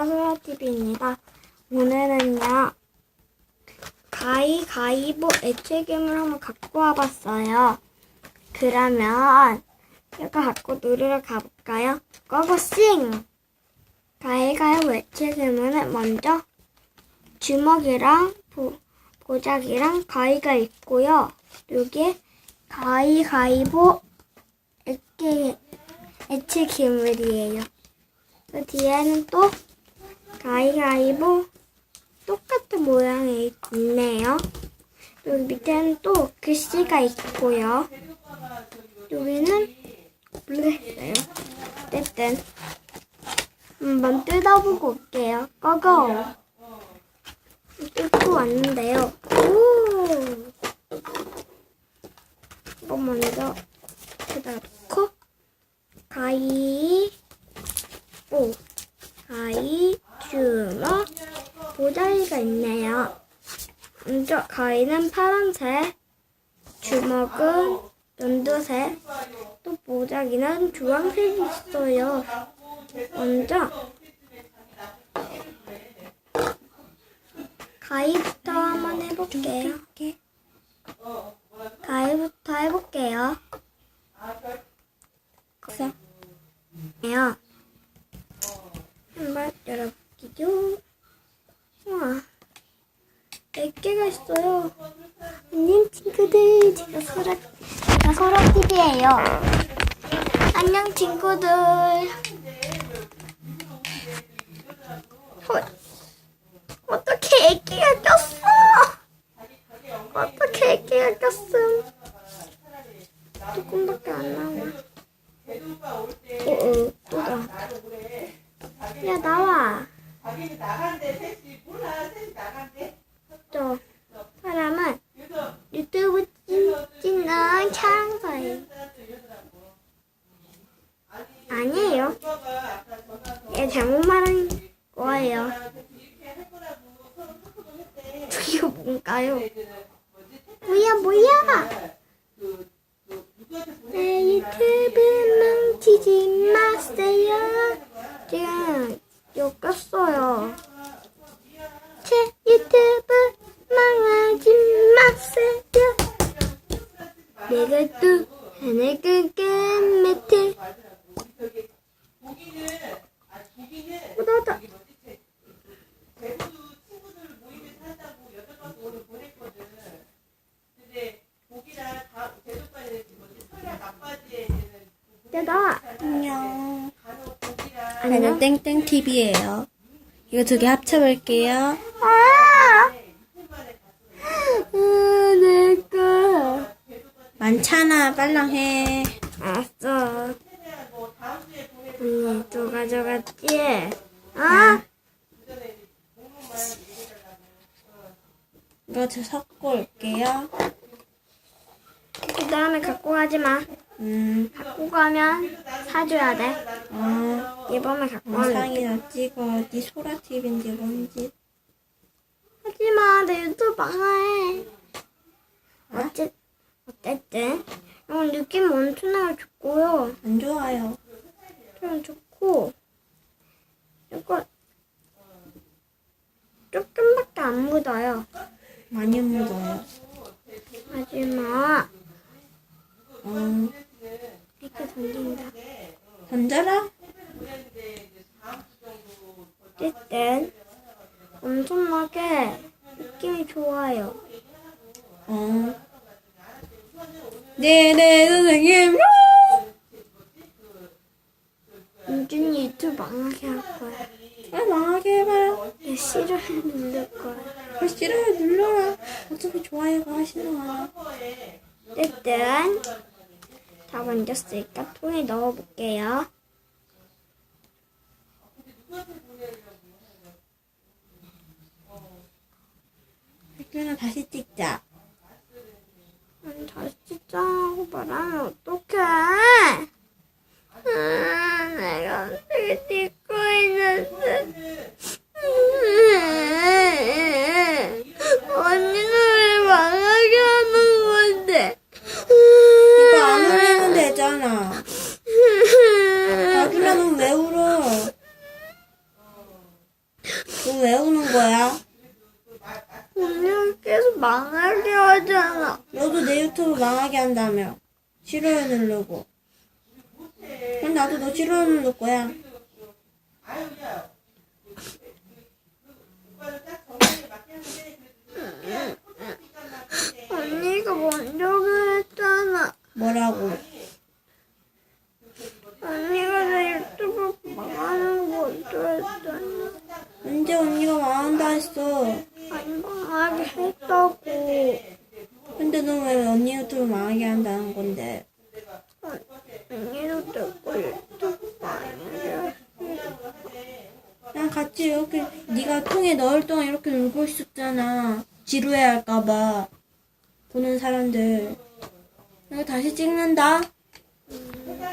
소라TV입니다. 오늘은요, 가위가위보 애체괴물 한번 갖고 와봤어요. 그러면, 제가 갖고 놀이를 가볼까요? 고고싱! 가위가위보 애체괴물은 먼저 주먹이랑 보, 보자기랑 가위가 있고요. 여기에 가위가위보 애체, 애체괴물이에요. 그 뒤에는 또 가위가위보 똑같은 모양이 있네요. 여기 밑에는 또 글씨가 있고요. 여기는 모르겠어요. 어쨌든 한번 뜯어보고 올게요. 고고! 뜯고 왔는데요. 오! 이거 먼저 여기다 놓고 가위 오, 가위, 주먹, 보자기가 있네요. 먼저 가위는 파란색, 주먹은 연두색, 또 보자기는 주황색이 있어요. 먼저 가위부터 한번 해볼게요. 가위부터 해볼게요. 그래서 요 한번 열어볼게요. 우와, 100개가 있어요. 안녕, 친구들. 제가 소라, 제가 소라TV예요. 안녕, 친구들. 헐, 어떻게 100개가 꼈어? 어떻게 100개가 꼈음? 조금밖에 안 나와. 어, 어, 또 나왔다. 야 나와. 저 사람은 유튜브 찐, 찍는 촬영사예요. 아니에요. 얘 잘못 말한 거예요. 이거 뭔가요? 뭐야 뭐야? 내 유튜브 뭉치지 마세요. 지금 욕 꼈어요. 제 유튜브 망하지 마세요. 내가 또 하늘 끈끈 매트. 묻어다. 야, 나와. 안녕. 안녕. 저는 땡땡TV예요. 이거 두 개 합쳐볼게요. 아! 으, 내 거. 많잖아, 빨랑 해. 알았어. 언니, 또 가져갔지? 아? 이거 저 섞고 올게요. 그 다음에 갖고 가지 마. 음, 갖고 가면 사줘야 돼. 어, 이번에 갖고 가면 돼. 영상이나 찍어. 니 소라TV인지 뭔지. 하지 마. 내 유튜브 망해. 어째, 어쨌든. 이건 느낌 엄청나게 좋고요. 안 좋아요. 좀 좋고. 이거 조금밖에 안 묻어요. 많이 묻어요. 하지 마. 어, 이렇게 던진다. 던져라. 어쨌든 엄청나게 느낌이 좋아요. 어. 네네, 선생님. 은준이 유튜브 망하게 할 거야. 아, 망하게 해봐요. 내 싫어해 누를 거야. 그 싫어요, 눌러라. 어차피 좋아요가 하시는 거야. 어쨌든 다 만졌으니까 통에 넣어볼게요. 학교는 다시 찍자. 음, 다시 찍자 고 말하면 어떡해? 음, 내가 어떻게 찍고 있는데. 음, 언니는 왜 망하게 하는 건데? 이거 안 올리면 되잖아. 아주라는 왜 울어? 너 왜 우는 거야? 언니가 계속 망하게 하잖아. 너도 내 유튜브 망하게 한다며. 싫어요 누르고. 그럼 나도 너 싫어요 누를 거야. 언니가 먼저 그랬잖아. 뭐라고? 언니가 내 유튜브 망하는 거 먼저 했잖아. 언제 언니가 망한다 했어. 아니, 망하게 했다고. 왜 언니 유튜브 망하게 한다는 건데? 내거 유튜브 망하게 난 같이 이렇게 네가 통에 넣을 동안 이렇게 울고 있었잖아. 지루해 할까봐 보는 사람들. 내가 다시 찍는다.